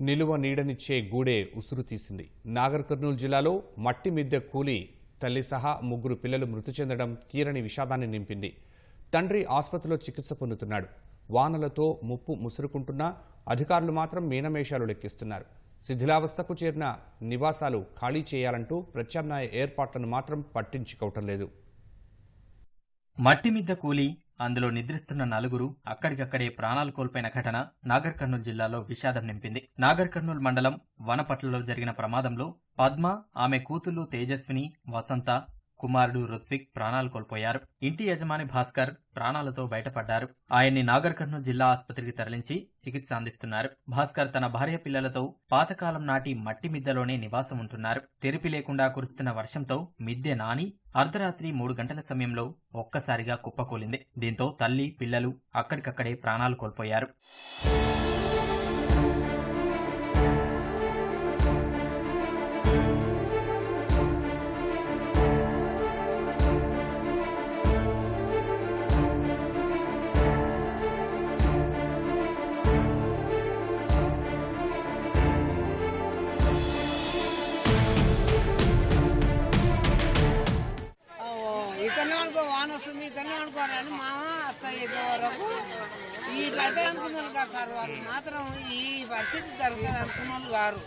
నిలువ నీడనిచ్చే గూడే ఉసురు తీసింది. నాగర్ కర్నూలు జిల్లాలో మట్టి మిద్దె కూలి తల్లి సహా ముగ్గురు పిల్లలు మృతి చెందడం తీరని విషాదాన్ని నింపింది. తండ్రి ఆసుపత్రిలో చికిత్స పొందుతున్నాడు. వానలతో ముప్పు ముసురుకుంటున్నా అధికారులు మాత్రం మీనమేషాలు లెక్కిస్తున్నారు. శిథిలావస్థకు చేరిన నివాసాలు ఖాళీ చేయాలంటూ ప్రత్యామ్నాయ ఏర్పాట్లను మాత్రం పట్టించుకోవటం లేదు. మట్టి మిద్ద కూలి అందులో నిద్రిస్తున్న నలుగురు అక్కడికక్కడే ప్రాణాలు కోల్పోయిన ఘటన నాగర్ కర్నూలు జిల్లాలో విషాదం నింపింది. నాగర్ కర్నూలు మండలం వనపట్లలో జరిగిన ప్రమాదంలో పద్మ ఆమె కూతుళ్ళు తేజస్విని వసంత కుమారుడు రుత్విక్ ప్రాణాలు కోల్పోయారు. ఇంటి యజమాని భాస్కర్ ప్రాణాలతో బయటపడ్డారు. ఆయన్ని నాగర్ కర్నూలు జిల్లా ఆసుపత్రికి తరలించి చికిత్స అందిస్తున్నారు. భాస్కర్ తన భార్య పిల్లలతో పాతకాలం నాటి మట్టి మిద్దెలోనే నివాసం ఉంటున్నారు. తెరిపి లేకుండా కురుస్తున్న వర్షంతో మిద్దె నాని అర్ధరాత్రి మూడు గంటల సమయంలో ఒక్కసారిగా కుప్పకూలింది. దీంతో తల్లి పిల్లలు అక్కడికక్కడే ప్రాణాలు కోల్పోయారు. అనుకోరని మామ అత్త చెప్పే వరకు. ఇట్లయితే అనుకున్నారు కదా సార్ వాళ్ళు. మాత్రం ఈ పరిస్థితి జరుగుతుంది అనుకున్న వాళ్ళు గారు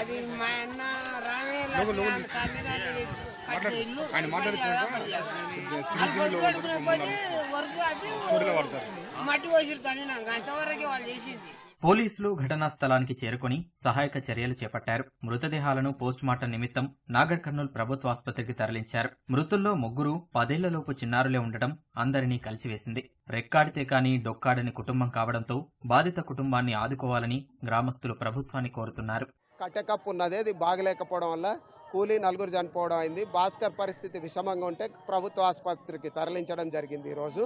అది మా అన్న రామే లక్ష్మణ్ తల్లిదండ్రులు కట్టిన ఇల్లు. అది వరకు మట్టి పోసిరు తనినాక అంతవరకే వాళ్ళు చేసింది. పోలీసులు ఘటనా స్థలానికి చేరుకుని సహాయక చర్యలు చేపట్టారు. మృతదేహాలను పోస్టుమార్టం నిమిత్తం నాగర్ కర్నూలు ప్రభుత్వ ఆసుపత్రికి తరలించారు. మృతుల్లో ముగ్గురు పదేళ్ళలోపు చిన్నారులే ఉండటం అందరినీ కలిసివేసింది. రెక్కాడితే కాని డొక్కాడని కుటుంబం కావడంతో బాధిత కుటుంబాన్ని ఆదుకోవాలని గ్రామస్తులు ప్రభుత్వాన్ని కోరుతున్నారు. కట్టెకప్పు ఉన్నది అది బాగలేకపోవడం వల్ల కూలీ నలుగురు చనిపోవడం అయింది. భాస్కర్ పరిస్థితి విషమంగా ఉంటే ప్రభుత్వ ఆసుపత్రికి తరలించడం జరిగింది ఈరోజు.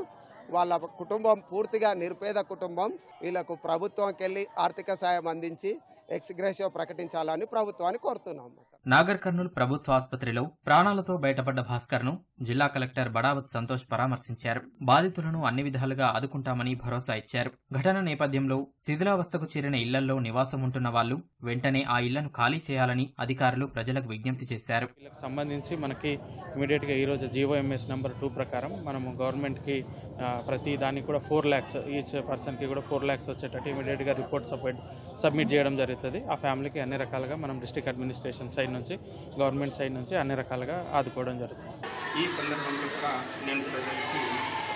వాళ్ళ కుటుంబం పూర్తిగా నిరుపేద కుటుంబం. వీళ్ళకు ప్రభుత్వంకి వెళ్ళి ఆర్థిక సాయం అందించి ఎక్స్గ్రేషియో ప్రకటించాలని ప్రభుత్వాన్ని కోరుతున్నాం. నాగర్ కర్నూలు ప్రభుత్వ ఆసుపత్రిలో ప్రాణాలతో బయటపడ్డ భాస్కర్ను జిల్లా కలెక్టర్ బడావత్ సంతోష్ పరామర్శించారు. బాధితులను అన్ని విధాలుగా ఆదుకుంటామని భరోసా ఇచ్చారు. ఘటన నేపథ్యంలో శిథిలావస్థకు చేరిన ఇళ్ళలో నివాసం ఉంటున్న వాళ్ళు వెంటనే ఆ ఇళ్ళను ఖాళీ చేయాలని అధికారులు ప్రజలకు విజ్ఞప్తి చేశారు. వీళ్ళకి సంబంధించి మనకి ఇమీడియట్గా ఈరోజు జీవోఎంఎస్ నెంబర్ టూ ప్రకారం మనము గవర్నమెంట్కి ఆ, ప్రతి దానికి కూడా ఫోర్ ల్యాక్స్ ఈచ్ పర్సన్కి కూడా ఫోర్ ల్యాక్స్ వచ్చేటట్టు ఇమీడియట్గా రిపోర్ట్ సబ్మిట్ సబ్మిట్ చేయడం జరుగుతుంది. ఆ ఫ్యామిలీకి అన్ని రకాలుగా మనం డిస్ట్రిక్ట్ అడ్మినిస్ట్రేషన్ సైడ్ నుంచి గవర్నమెంట్ సైడ్ నుంచి అన్ని రకాలుగా ఆదుకోవడం జరుగుతుంది. ఈ సందర్భంలో కూడా నేను ప్రజలకి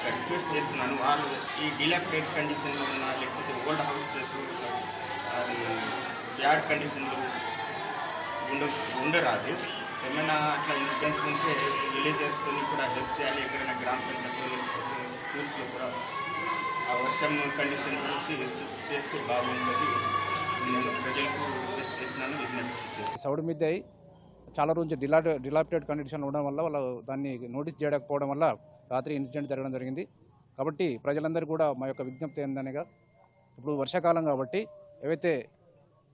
రిక్వెస్ట్ చేస్తున్నాను. వాళ్ళు ఈ డిలాక్టెడ్ కండిషన్లో ఉన్న లేకపోతే ఓల్డ్ హౌసెస్ అది బ్యాడ్ కండిషన్లో ఉండ ఉండరాదు. ఏమైనా అట్లా ఇన్సిడెంట్స్ ఉంటే విలేజర్స్తో కూడా హెల్ప్ చేయాలి. ఎక్కడైనా గ్రామ పంచాయతీలో లేకపోతే స్కూల్స్లో కూడా ఆ వర్షం కండిషన్ చూసి చేస్తే బాగుంటుంది నేను ప్రజలకు రిక్వెస్ట్ చేస్తున్నాను విజ్ఞప్తి చేస్తున్నాను సౌడు మిద్దె అయి చాలా రోజు డిలా డిలాపిటెడ్ కండిషన్ ఉండడం వల్ల వాళ్ళు దాన్ని నోటీస్ చేయకపోవడం వల్ల రాత్రి ఇన్సిడెంట్ జరగడం జరిగింది. కాబట్టి ప్రజలందరూ కూడా మా యొక్క విజ్ఞప్తి ఏందనగా ఇప్పుడు వర్షాకాలం కాబట్టి ఏవైతే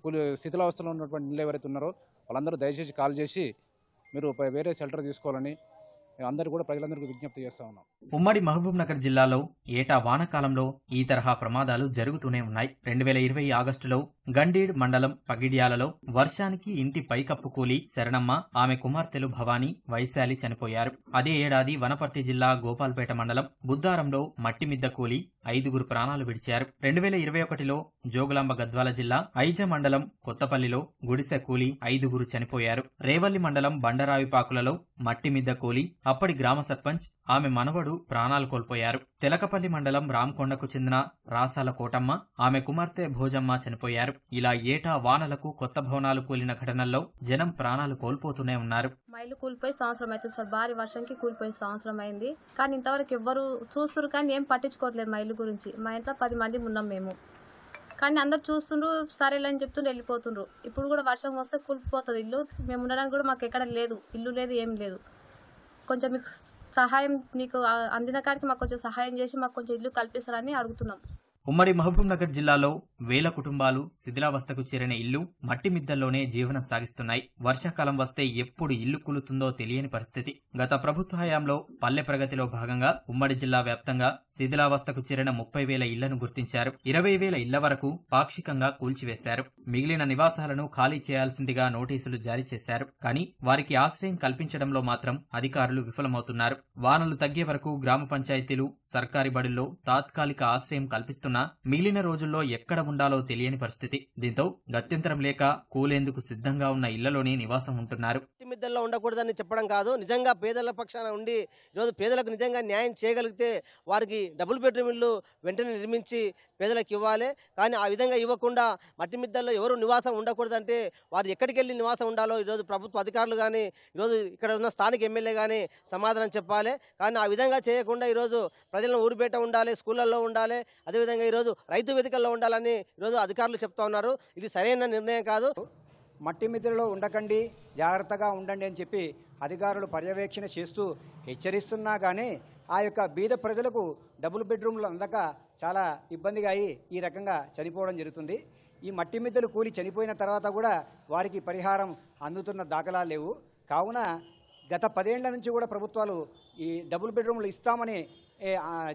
కూలి శిథిలావస్థలో ఉన్నటువంటి ఇళ్ళు ఎవరైతే ఉన్నారో వాళ్ళందరూ దయచేసి కాల్ చేసి మీరు వేరే షెల్టర్ తీసుకోవాలని అందరూ కూడా ప్రజలందరికీ విజ్ఞప్తి చేస్తా ఉన్నాం. ఉమ్మడి మహబూబ్ నగర్ జిల్లాలో ఏటా వానాకాలంలో ఈ తరహా ప్రమాదాలు జరుగుతూనే ఉన్నాయి. రెండు వేల ఇరవై ఆగస్టులో గండీడ్ మండలం పగిడ్యాలలో వర్షానికి ఇంటి పైకప్పు కూలి శరణమ్మ ఆమె కుమార్తెలు భవానీ వైశాలి చనిపోయారు. అదే ఏడాది వనపర్తి జిల్లా గోపాల్పేట మండలం బుద్దారంలో మట్టిమిద్ద కూలి ఐదుగురు ప్రాణాలు విడిచారు. రెండు వేల ఇరవై ఒకటిలో జోగులాంబ గద్వాల జిల్లా ఐజ మండలం కొత్తపల్లిలో గుడిసె కూలి ఐదుగురు చనిపోయారు. రేవల్లి మండలం బండరావిపాకులలో మట్టిమిద్ద కూలి అప్పటి గ్రామ సర్పంచ్ ఆమె మనవడు ప్రాణాలు కోల్పోయారు. తెలకపల్లి మండలం రామకొండకు చెందిన రాసాల కోటమ్మ ఆమె కుమార్తె భోజమ్మ చనిపోయారు. ఇలా ఏటా వానలకు కొత్త భవనాలు కూలిన ఘటనల్లో జనం ప్రాణాలు కోల్పోతూనే ఉన్నారు. మైలు కూలిపోయి సంవత్సరం అవుతుంది సార్ భారీ వర్షంకి కూలిపోయి సంవత్సరం అయింది కానీ ఇంతవరకు ఎవ్వరు చూస్తున్నారు కానీ ఏం పట్టించుకోవట్లేదు మా ఇల్లు గురించి. మా ఇంట్లో పది మంది ఉన్నాం మేము. కానీ అందరు చూస్తుండ్రు సరేలే అని చెప్తుండ్రు వెళ్ళిపోతుండ్రు. ఇప్పుడు కూడా వర్షం వస్తే కూలిపోతుంది ఇల్లు. మేము ఉండడానికి కూడా మాకు ఎక్కడ లేదు. ఇల్లు లేదు ఏం లేదు. కొంచెం మీకు సహాయం మీకు అందిన కాడికి మాకు కొంచెం సహాయం చేసి మాకు కొంచెం ఇల్లు కల్పిస్తారని అడుగుతున్నాం. ఉమ్మడి మహబూబ్నగర్ జిల్లాలో వేల కుటుంబాలు శిథిలావస్థకు చేరిన ఇల్లు మట్టి మిద్దల్లోనే జీవనం సాగిస్తున్నాయి. వర్షాకాలం వస్తే ఎప్పుడు ఇల్లు కూలుతుందో తెలియని పరిస్థితి. గత ప్రభుత్వ హయాంలో పల్లె ప్రగతిలో భాగంగా ఉమ్మడి జిల్లా వ్యాప్తంగా శిథిలావస్థకు చేరిన ముప్పై వేల ఇళ్ళను గుర్తించారు. ఇరవై వేల ఇళ్ళ వరకు పాక్షికంగా కూల్చివేశారు. మిగిలిన నివాసాలను ఖాళీ చేయాల్సిందిగా నోటీసులు జారీ చేశారు. కానీ వారికి ఆశ్రయం కల్పించడంలో మాత్రం అధికారులు విఫలమవుతున్నారు. వానలు తగ్గే వరకు గ్రామ పంచాయతీలు సర్కారీ బడుల్లో తాత్కాలిక ఆశ్రయం కల్పిస్తున్నా మిగిలిన రోజుల్లో ఎక్కడ ఉండాలో తెలియని పరిస్థితి. దీంతో గత్యంతరం లేక కూలేందుకు సిద్ధంగా ఉన్న ఇళ్ళలోనే నివాసం ఉంటున్నారు. మిద్దల్లో ఉండకూడదని చెప్పడం కాదు. నిజంగా పేదల పక్షాన ఉండి ఈరోజు పేదలకు నిజంగా న్యాయం చేయగలిగితే వారికి డబుల్ బెడ్రూమ్ ఇల్లు వెంటనే నిర్మించి పేదలకు ఇవ్వాలి. కానీ ఆ విధంగా ఇవ్వకుండా మట్టి మిద్దల్లో ఎవరు నివాసం ఉండకూడదంటే వారు ఎక్కడికి వెళ్ళి నివాసం ఉండాలో ఈరోజు ప్రభుత్వ అధికారులు కానీ ఈరోజు ఇక్కడ ఉన్న స్థానిక ఎమ్మెల్యే కానీ సమాధానం చెప్పాలి. కానీ ఆ విధంగా చేయకుండా ఈరోజు ప్రజలను ఊరుపేట ఉండాలి స్కూళ్ళల్లో ఉండాలి అదేవిధంగా ఈరోజు రైతు వేదికల్లో ఉండాలని ఈరోజు అధికారులు చెప్తా ఉన్నారు. ఇది సరైన నిర్ణయం కాదు. మట్టి మిద్రలో ఉండకండి జాగ్రత్తగా ఉండండి అని చెప్పి అధికారులు పర్యవేక్షణ చేస్తూ హెచ్చరిస్తున్నా కానీ ఆ యొక్క బీద ప్రజలకు డబుల్ బెడ్రూమ్లు అందక చాలా ఇబ్బందిగా అయి ఈ రకంగా చనిపోవడం జరుగుతుంది. ఈ మట్టి మిద్దలు కూలి చనిపోయిన తర్వాత కూడా వారికి పరిహారం అందుతున్న దాఖలా లేవు. కావున గత పదేళ్ళ నుంచి కూడా ప్రభుత్వాలు ఈ డబుల్ బెడ్రూమ్లు ఇస్తామని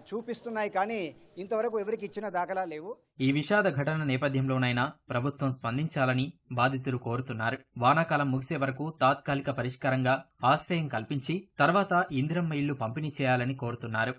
చూపిస్తున్నాయి కానీ ఇంతవరకు ఎవరికి ఇచ్చిన దాఖలా లేవు. ఈ విషాద ఘటన నేపథ్యంలోనైనా ప్రభుత్వం స్పందించాలని బాధితులు కోరుతున్నారు. వానాకాలం ముగిసే వరకు తాత్కాలిక పరిష్కారంగా ఆశ్రయం కల్పించి తర్వాత ఇందిరమ్మ ఇల్లు పంపిణీ చేయాలని కోరుతున్నారు.